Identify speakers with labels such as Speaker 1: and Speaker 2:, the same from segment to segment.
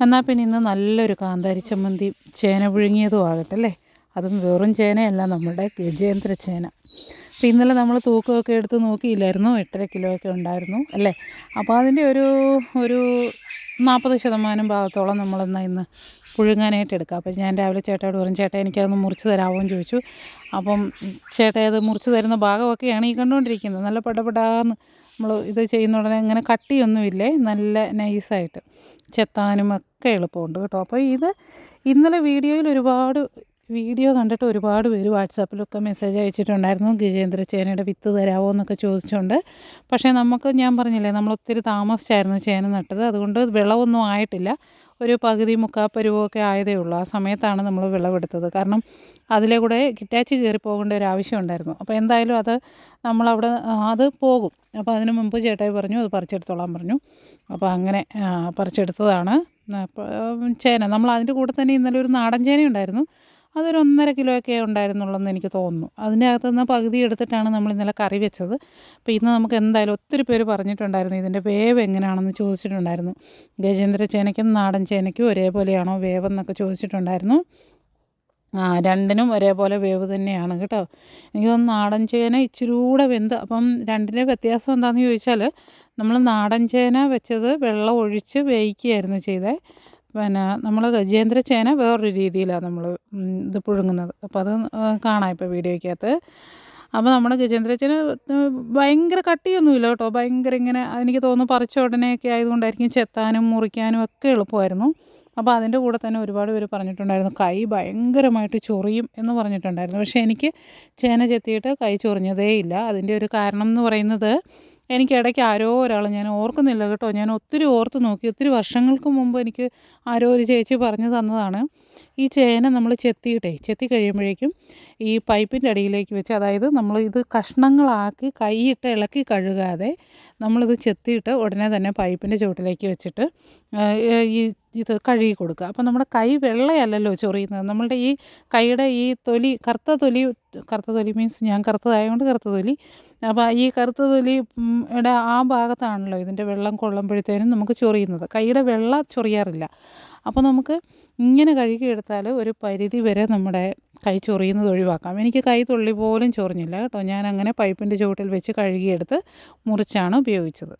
Speaker 1: എന്നാൽ പിന്നെ ഇന്ന് നല്ലൊരു കാന്താരി ചമ്മന്തി ചേന പുഴുങ്ങിയതും ആകട്ടെ അല്ലേ? അതും വെറും ചേനയല്ല നമ്മുടെ ഗജേന്ദ്ര ചേന. അപ്പോൾ ഇന്നലെ നമ്മൾ തൂക്കമൊക്കെ എടുത്ത് നോക്കിയില്ലായിരുന്നു എട്ടര കിലോ ഒക്കെ ഉണ്ടായിരുന്നു അല്ലേ? അപ്പോൾ അതിന്റെ ഒരു ഒരു നാൽപ്പത് ശതമാനം ഭാഗത്തോളം നമ്മളെന്നാൽ ഇന്ന് പുഴുങ്ങാനായിട്ട് എടുക്കുക അപ്പോൾ ഞാൻ രാവിലെ ചേട്ടയോട് പറഞ്ഞു ചേട്ടാ എനിക്കതൊന്ന് മുറിച്ച് തരാമോ? എന്ന് ചോദിച്ചു. അപ്പം ചേട്ടാ അത് മുറിച്ച് തരുന്ന ഭാഗമൊക്കെയാണ് ഈ കണ്ടുകൊണ്ടിരിക്കുന്നത്. നല്ല പടപടാന്ന് നമ്മൾ ഇത് ചെയ്യുന്ന ഉടനെ ഇങ്ങനെ കട്ടിയൊന്നുമില്ലേ? നല്ല നൈസായിട്ട്. ചെത്താനും ഒക്കെ എളുപ്പമുണ്ട് കേട്ടോ. അപ്പോൾ ഇത് ഇന്നലെ വീഡിയോയിൽ ഒരുപാട് വീഡിയോ കണ്ടിട്ട് ഒരുപാട് പേര് വാട്സാപ്പിലൊക്കെ മെസ്സേജ് അയച്ചിട്ടുണ്ടായിരുന്നു. ഗജേന്ദ്ര ചേനയുടെ വിത്ത് തരാമോ എന്നൊക്കെ ചോദിച്ചുകൊണ്ട് പക്ഷേ നമുക്ക് ഞാൻ പറഞ്ഞില്ലേ നമ്മൾ ഒത്തിരി താമസിച്ചായിരുന്നു ചേന നട്ടത്. അതുകൊണ്ട് വിളവൊന്നും ആയിട്ടില്ല. ഒരു പകുതി മുക്കാൽ പരുവമൊക്കെ ആയതേ ഉള്ളൂ. ആ സമയത്താണ് നമ്മൾ വിളവെടുത്തത്. കാരണം അതിലെ കൂടെ കിറ്റാച്ചി കയറി പോകേണ്ട ഒരു ആവശ്യം ഉണ്ടായിരുന്നു. അപ്പോൾ എന്തായാലും അത് നമ്മളവിടെ അത് പോകും. അപ്പോൾ അതിന് മുമ്പ് ചേട്ടായി പറഞ്ഞു അത് പറിച്ചെടുത്തോളാൻ പറഞ്ഞു. അപ്പോൾ അങ്ങനെ പറിച്ചെടുത്തതാണ്. ചേന. നമ്മൾ അതിന്റെ കൂടെ തന്നെ ഇന്നലെ ഒരു നാടൻ ചേന ഉണ്ടായിരുന്നു. അതൊരു ഒന്നര കിലോയൊക്കെ ഉണ്ടായിരുന്നുള്ളൂ എന്ന് എനിക്ക് തോന്നുന്നു. അതിനകത്ത് നിന്ന് പകുതി എടുത്തിട്ടാണ് നമ്മൾ ഇന്നലെ കറി വെച്ചത്. അപ്പോൾ ഇന്ന് നമുക്ക് എന്തായാലും ഒത്തിരി പേര് പറഞ്ഞിട്ടുണ്ടായിരുന്നു ഇതിന്റെ വേവ് എങ്ങനെയാണെന്ന് ചോദിച്ചിട്ടുണ്ടായിരുന്നു. ഗജേന്ദ്ര ചേനയ്ക്കും നാടൻ ചേനയ്ക്കും ഒരേപോലെയാണോ വേവ് എന്നൊക്കെ ചോദിച്ചിട്ടുണ്ടായിരുന്നു. ആ രണ്ടിനും ഒരേപോലെ വേവ് തന്നെയാണ് കേട്ടോ. എനിക്ക് തോന്നുന്നു നാടൻ ചേന ഇച്ചിരി കൂടെ വെന്ത്. അപ്പം രണ്ടിന്റെ വ്യത്യാസം എന്താണെന്ന് ചോദിച്ചാൽ നമ്മൾ നാടൻ ചേന വെച്ചത് വെള്ളം ഒഴിച്ച് വേവിക്കുകയായിരുന്നു ചെയ്തത് പിന്നെ നമ്മൾ ഗജേന്ദ്ര ചേന വേറൊരു രീതിയിലാണ് നമ്മൾ ഇത് പുഴുങ്ങുന്നത്. അപ്പോൾ അത് കാണാം ഇപ്പോൾ വീഡിയോയ്ക്കകത്ത്. അപ്പോൾ നമ്മുടെ ഗജേന്ദ്ര ചേന ഭയങ്കര കട്ടിയൊന്നുമില്ല കേട്ടോ. ഭയങ്കര ഇങ്ങനെ എനിക്ക് തോന്നുന്നു പറിച്ച ഉടനെയൊക്കെ ആയതുകൊണ്ടായിരിക്കും ചെത്താനും മുറിക്കാനും ഒക്കെ എളുപ്പമായിരുന്നു. അപ്പോൾ അതിന്റെ കൂടെ തന്നെ ഒരുപാട് പേര് പറഞ്ഞിട്ടുണ്ടായിരുന്നു കൈ ഭയങ്കരമായിട്ട് ചൊറിയും എന്ന് പറഞ്ഞിട്ടുണ്ടായിരുന്നു. പക്ഷേ എനിക്ക് ചേന ചെത്തിയിട്ട് കൈ ചൊറിഞ്ഞതേ ഇല്ല. അതിന്റെ ഒരു കാരണം എന്ന് പറയുന്നത് എനിക്ക് ഇടയ്ക്ക് ആരോ ഒരാൾ ഞാൻ ഓർക്കുന്നില്ല കേട്ടോ ഞാൻ ഒത്തിരി ഓർത്ത് നോക്കി ഒത്തിരി വർഷങ്ങൾക്ക് മുമ്പ് എനിക്ക് ആരോ ഒരു ചേച്ചി പറഞ്ഞു തന്നതാണ്. ഈ ചേന നമ്മൾ ചെത്തിയിട്ടേ ചെത്തി കഴിയുമ്പോഴേക്കും ഈ പൈപ്പിന്റെ അടിയിലേക്ക് വെച്ച് അതായത് നമ്മൾ ഇത് കഷ്ണങ്ങളാക്കി കൈയിട്ട് ഇളക്കി കഴുകാതെ നമ്മളിത് ചെത്തിയിട്ട് ഉടനെ തന്നെ പൈപ്പിന്റെ ചുവട്ടിലേക്ക് വെച്ചിട്ട് ഈ ഇത് കഴുകി കൊടുക്കുക. അപ്പോൾ നമ്മുടെ കൈ വെള്ളയല്ലല്ലോ ചൊറിയുന്നത്. നമ്മളുടെ ഈ കൈയുടെ ഈ തൊലി കറുത്ത തൊലി കറുത്ത തൊലി മീൻസ് ഞാൻ കറുത്തതായതുകൊണ്ട് കറുത്ത തൊലി. അപ്പോൾ ഈ കറുത്ത തൊലിയുടെ ആ ഭാഗത്താണല്ലോ ഇതിന്റെ വെള്ളം കൊള്ളുമ്പോഴത്തേനും നമുക്ക് ചൊറിയുന്നത്. കൈയുടെ വെള്ള ചൊറിയാറില്ല. അപ്പോൾ നമുക്ക് ഇങ്ങനെ കഴുകിയെടുത്താൽ ഒരു പരിധി വരെ നമ്മുടെ കൈ ചൊറിയുന്നത് ഒഴിവാക്കാം. എനിക്ക് കൈ തുള്ളി പോലും ചൊറിഞ്ഞില്ല കേട്ടോ. ഞാൻ അങ്ങനെ പൈപ്പിന്റെ ചുവട്ടിൽ വെച്ച് കഴുകിയെടുത്ത് മുറിച്ചാണ് ഉപയോഗിച്ചത്.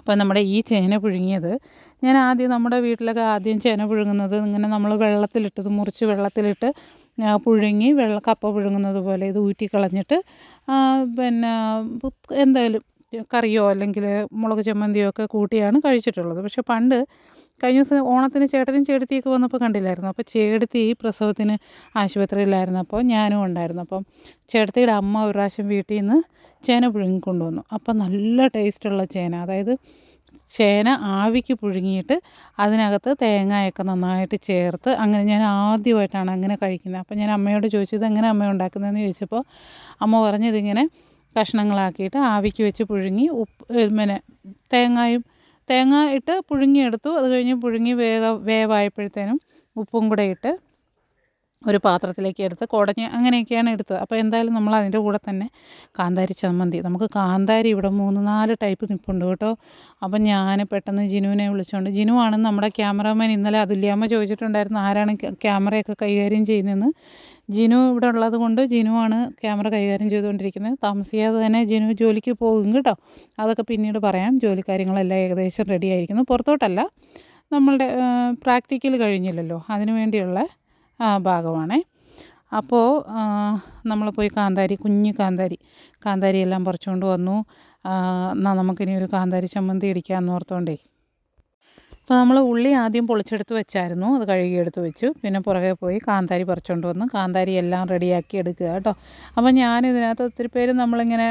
Speaker 1: അപ്പോൾ നമ്മുടെ ഈ ചേന പുഴുങ്ങിയത് ഞാൻ ആദ്യം നമ്മുടെ വീട്ടിലൊക്കെ ആദ്യം ചേന പുഴുങ്ങുന്നത് ഇങ്ങനെ നമ്മൾ വെള്ളത്തിലിട്ടത് മുറിച്ച് വെള്ളത്തിലിട്ട് പുഴുങ്ങി വെള്ള കപ്പ പുഴുങ്ങുന്നത് പോലെ ഇത് ഊറ്റിക്കളഞ്ഞിട്ട് പിന്നെ എന്തായാലും കറിയോ അല്ലെങ്കിൽ മുളക് ചമ്മന്തിയോ ഒക്കെ കൂട്ടിയാണ് കഴിച്ചിട്ടുള്ളത്. പക്ഷെ പണ്ട് കഴിഞ്ഞ ദിവസം ഓണത്തിന് ചേട്ടനും ചേട്ടത്തിയൊക്കെ വന്നപ്പോൾ കണ്ടില്ലായിരുന്നു. അപ്പോൾ ചേട്ടത്തി പ്രസവത്തിന് ആശുപത്രിയിലായിരുന്നു. അപ്പോൾ ഞാനും ഉണ്ടായിരുന്നു. അപ്പം ചേട്ടത്തിയുടെ അമ്മ ഒരു പ്രാവശ്യം വീട്ടിൽ നിന്ന് ചേന പുഴുങ്ങി കൊണ്ടുവന്നു. അപ്പം നല്ല ടേസ്റ്റുള്ള ചേന. അതായത് ചേന ആവിക്ക് പുഴുങ്ങിയിട്ട് അതിനകത്ത് തേങ്ങയൊക്കെ നന്നായിട്ട് ചേർത്ത് അങ്ങനെ ഞാൻ ആദ്യമായിട്ടാണ് അങ്ങനെ കഴിക്കുന്നത്. അപ്പം ഞാൻ അമ്മയോട് ചോദിച്ചു എങ്ങനെ അമ്മ ഉണ്ടാക്കുന്നതെന്ന്? ചോദിച്ചപ്പോൾ അമ്മ പറഞ്ഞതിങ്ങനെ കഷ്ണങ്ങളാക്കിയിട്ട് ആവിക്ക് വെച്ച് പുഴുങ്ങി ഉപ്പ് പിന്നെ തേങ്ങയും തേങ്ങ ഇട്ട് പുഴുങ്ങിയെടുത്തു അത് കഴിഞ്ഞ് പുഴുങ്ങി വേഗ വേവായപ്പോഴത്തേനും ഉപ്പും കൂടെ ഇട്ട് ഒരു പാത്രത്തിലേക്ക് എടുത്ത് കുടഞ്ഞ് അങ്ങനെയൊക്കെയാണ് എടുത്തത്. അപ്പോൾ എന്തായാലും നമ്മൾ അതിന്റെ കൂടെ തന്നെ കാന്താരി ചമ്മന്തി. നമുക്ക് കാന്താരി ഇവിടെ മൂന്ന് നാല് ടൈപ്പ് നിൽപ്പുണ്ട് കേട്ടോ. അപ്പം ഞാൻ പെട്ടെന്ന് ജിനുവിനെ വിളിച്ചുകൊണ്ട് ജിനു ജിനുവാണ് നമ്മുടെ ക്യാമറാമാൻ. ഇന്നലെ അതുല്യാമ്മ ചോദിച്ചിട്ടുണ്ടായിരുന്നു ആരാണ് ക്യാമറയൊക്കെ കൈകാര്യം ചെയ്യുന്നതെന്ന്. ജിനു ഇവിടെ ഉള്ളത് കൊണ്ട് ജിനുവാണ് ക്യാമറ കൈകാര്യം ചെയ്തുകൊണ്ടിരിക്കുന്നത്. താമസിയാതെ തന്നെ ജിനു ജോലിക്ക് പോകും കേട്ടോ. അതൊക്കെ പിന്നീട് പറയാം. ജോലി കാര്യങ്ങളെല്ലാം ഏകദേശം റെഡി ആയിരിക്കുന്നു. പുറത്തോട്ടല്ല നമ്മളുടെ പ്രാക്ടിക്കൽ കഴിഞ്ഞില്ലല്ലോ. അതിനു വേണ്ടിയുള്ള ഭാഗമാണേ. അപ്പോൾ നമ്മൾ പോയി കാന്താരി കുഞ്ഞ് കാന്താരി. കാന്താരി എല്ലാം പറിച്ചുകൊണ്ട് വന്നു. എന്നാൽ നമുക്കിനി ഒരു കാന്താരി ചമ്മന്തി ഇടിക്കാമെന്ന് ഓർത്തോണ്ടേ. അപ്പോൾ നമ്മൾ ഉള്ളി ആദ്യം പൊളിച്ചെടുത്ത് വെച്ചായിരുന്നു. അത് കഴുകിയെടുത്ത് വെച്ചു. പിന്നെ പുറകെ പോയി കാന്താരി പറിച്ചുകൊണ്ട് വന്ന്. കാന്താരി എല്ലാം റെഡിയാക്കി എടുക്കുക കേട്ടോ. അപ്പോൾ ഞാൻ ഇതിനകത്ത് ഒത്തിരി പേര് നമ്മളിങ്ങനെ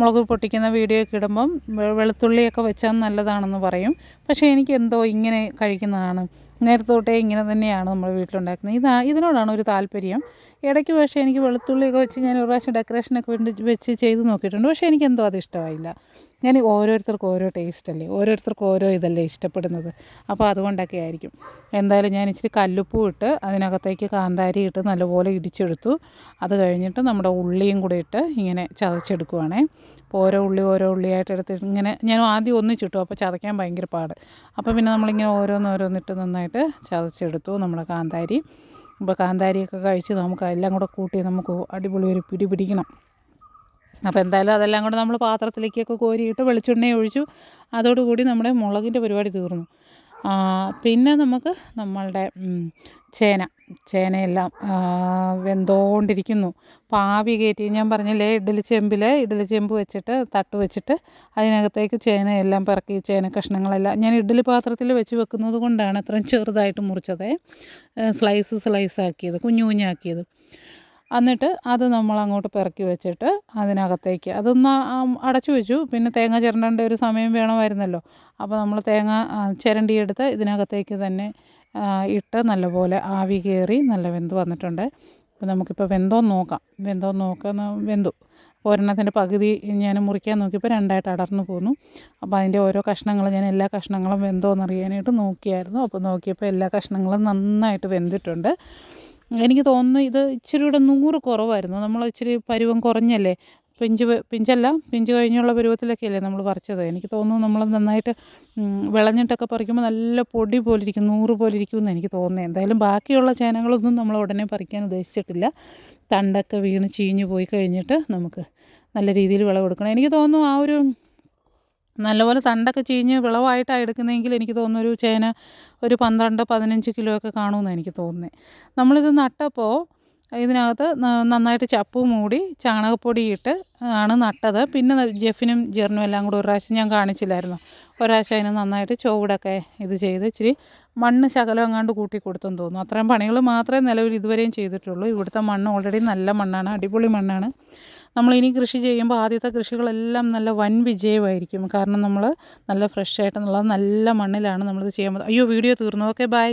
Speaker 1: മുളക് പൊട്ടിക്കുന്ന വീഡിയോ ഒക്കെ ഇടുമ്പം വെളുത്തുള്ളിയൊക്കെ വെച്ചാൽ നല്ലതാണെന്ന് പറയും. പക്ഷേ എനിക്ക് എന്തോ ഇങ്ങനെ കഴിക്കുന്നതാണ്. നേരത്തെ തൊട്ടേ ഇങ്ങനെ തന്നെയാണ് നമ്മൾ വീട്ടിലുണ്ടാക്കുന്നത്. ഇതാ ഇതിനോടാണ് ഒരു താല്പര്യം. ഇടയ്ക്ക് പക്ഷേ എനിക്ക് വെളുത്തുള്ളിയൊക്കെ വെച്ച് ഞാൻ ഒരു പ്രാവശ്യം ഡെക്കറേഷനൊക്കെ വേണ്ടി വെച്ച് ചെയ്ത് നോക്കിയിട്ടുണ്ട്. പക്ഷേ എനിക്ക് എന്തോ അത് ഇഷ്ടമായില്ല. ഞാൻ ഓരോരുത്തർക്കും ഓരോ ടേസ്റ്റ് അല്ലേ? ഓരോരുത്തർക്കും ഓരോ ഇതല്ലേ ഇഷ്ടപ്പെടുന്നത്. അപ്പോൾ അതുകൊണ്ടൊക്കെ ആയിരിക്കും. എന്തായാലും ഞാൻ ഇച്ചിരി കല്ലുപ്പൂ ഇട്ട് അതിനകത്തേക്ക് കാന്താരി ഇട്ട് നല്ലപോലെ ഇടിച്ചെടുത്തു. അത് കഴിഞ്ഞിട്ട് നമ്മുടെ ഉള്ളിയും കൂടെ ഇട്ട് ഇങ്ങനെ ചതച്ചെടുക്കുവാണേ. അപ്പോൾ ഓരോ ഉള്ളി ഓരോ ഉള്ളിയായിട്ട് എടുത്തിട്ട് ഇങ്ങനെ ഞാൻ ആദ്യം ഒന്നിച്ചിട്ടു. അപ്പോൾ ചതയ്ക്കാൻ ഭയങ്കര പാട്. അപ്പോൾ പിന്നെ നമ്മളിങ്ങനെ ഓരോന്നോരോന്നിട്ട് നന്നായിട്ട് ചതച്ചെടുത്തു നമ്മുടെ കാന്താരി. അപ്പോൾ കാന്താരിയൊക്കെ കഴിച്ച് നമുക്ക് എല്ലാം കൂടെ കൂട്ടി നമുക്ക് അടിപൊളി ഒരു പിടി പിടിക്കണം. അപ്പോൾ എന്തായാലും അതെല്ലാം കൂടെ നമ്മൾ പാത്രത്തിലേക്കൊക്കെ കോരിയിട്ട് വെളിച്ചെണ്ണ ഒഴിച്ചു. അതോടുകൂടി നമ്മുടെ മുളകിന്റെ പരിപാടി തീർന്നു. പിന്നെ നമുക്ക് നമ്മളുടെ ചേന. ചേനയെല്ലാം വെന്തോണ്ടിരിക്കുന്നു. ആവി കയറ്റി ഞാൻ പറഞ്ഞില്ലേ ഇഡ്ഡലി ചെമ്പിൽ ഇഡ്ഡലി ചെമ്പ് വെച്ചിട്ട് തട്ട് വെച്ചിട്ട് അതിനകത്തേക്ക് ചേനയെല്ലാം പിറക്കി ചേന കഷ്ണങ്ങളെല്ലാം. ഞാൻ ഇഡ്ഡലി പാത്രത്തിൽ വെച്ച് വെക്കുന്നത് കൊണ്ടാണ് അത്രയും ചെറുതായിട്ട് മുറിച്ചത്. സ്ലൈസ് സ്ലൈസ് ആക്കിയത് കുഞ്ഞു കുഞ്ഞാക്കിയത്. എന്നിട്ട് അത് നമ്മൾ അങ്ങോട്ട് പെറുക്കി വെച്ചിട്ട് അതിനകത്തേക്ക് അതൊന്ന് അടച്ചു വെച്ചു. പിന്നെ തേങ്ങ ചിരണ്ടേണ്ട ഒരു സമയം വേണമായിരുന്നല്ലോ. അപ്പോൾ നമ്മൾ തേങ്ങ ചിരണ്ടിയെടുത്ത് ഇതിനകത്തേക്ക് തന്നെ ഇട്ട് നല്ലപോലെ ആവി കയറി നല്ല വെന്ത് വന്നിട്ടുണ്ട്. അപ്പോൾ നമുക്കിപ്പോൾ വെന്തോന്ന് നോക്കാം. വെന്തോന്ന് നോക്കുന്ന വെന്തു. ഒരെണ്ണത്തിന്റെ പകുതി ഞാൻ മുറിക്കാൻ നോക്കിയപ്പോൾ രണ്ടായിട്ട് അടർന്നു പോന്നു. അപ്പോൾ അതിന്റെ ഓരോ കഷ്ണങ്ങൾ ഞാൻ എല്ലാ കഷ്ണങ്ങളും വെന്തോന്ന് അറിയാനായിട്ട് നോക്കിയായിരുന്നു. അപ്പോൾ നോക്കിയപ്പോൾ എല്ലാ കഷ്ണങ്ങളും നന്നായിട്ട് വെന്തിട്ടുണ്ട്. എനിക്ക് തോന്നുന്നു ഇത് ഇച്ചിരി കൂടെ നൂറ് കുറവായിരുന്നു. നമ്മൾ ഇച്ചിരി പരുവം കുറഞ്ഞല്ലേ? പിഞ്ച് പിഞ്ചല്ല പിഞ്ച് കഴിഞ്ഞുള്ള പരുവത്തിലൊക്കെ അല്ലേ നമ്മൾ പറിച്ചത്? എനിക്ക് തോന്നുന്നു നമ്മൾ നന്നായിട്ട് വിളഞ്ഞിട്ടൊക്കെ പറിക്കുമ്പോൾ നല്ല പൊടി പോലെ ഇരിക്കും നൂറ് പോലെ ഇരിക്കുമെന്ന് എനിക്ക് തോന്നുന്നത് എന്തായാലും ബാക്കിയുള്ള ചേനകളൊന്നും നമ്മൾ ഉടനെ പറിക്കാൻ ഉദ്ദേശിച്ചിട്ടില്ല. തണ്ടൊക്കെ വീണ് ചീഞ്ഞ് പോയി കഴിഞ്ഞിട്ട് നമുക്ക് നല്ല രീതിയിൽ വിളവെടുക്കണം. എനിക്ക് തോന്നുന്നു ആ ഒരു നല്ലപോലെ തണ്ടൊക്കെ ചീഞ്ഞ് വിളവായിട്ടാണ് എടുക്കുന്നതെങ്കിൽ എനിക്ക് തോന്നുന്നു ഒരു ചേന ഒരു പന്ത്രണ്ട് പതിനഞ്ച് കിലോ ഒക്കെ കാണുമെന്നാണ് എനിക്ക് തോന്നുന്നത് നമ്മളിത് നട്ടപ്പോൾ ഇതിനകത്ത് നന്നായിട്ട് ചപ്പ് മൂടി ചാണകപ്പൊടിയിട്ട് ആണ് നട്ടത്. പിന്നെ ജെഫിനും ജെറിനും എല്ലാം കൂടെ ഒരു പ്രാവശ്യം ഞാൻ കാണിച്ചില്ലായിരുന്നു. ഒരാഴ്ച അതിന് നന്നായിട്ട് ചുവടൊക്കെ ഇത് ചെയ്ത് ഇച്ചിരി മണ്ണ് ശകലം എങ്ങാണ്ട് കൂട്ടി കൊടുത്തെന്ന് തോന്നുന്നു. അത്രയും പണികൾ മാത്രമേ നിലവിൽ ഇതുവരെയും ചെയ്തിട്ടുള്ളൂ. ഇവിടുത്തെ മണ്ണ് ഓൾറെഡി നല്ല മണ്ണാണ് അടിപൊളി മണ്ണാണ്. നമ്മളിനി കൃഷി ചെയ്യുമ്പോൾ ആദ്യത്തെ കൃഷികളെല്ലാം നല്ല വൻ വിജയമായിരിക്കും. കാരണം നമ്മൾ നല്ല ഫ്രഷ് ആയിട്ടുള്ള നല്ല മണ്ണിലാണ് നമ്മളിത് ചെയ്യാൻ അയ്യോ വീഡിയോ തീർന്നു. Okay bye.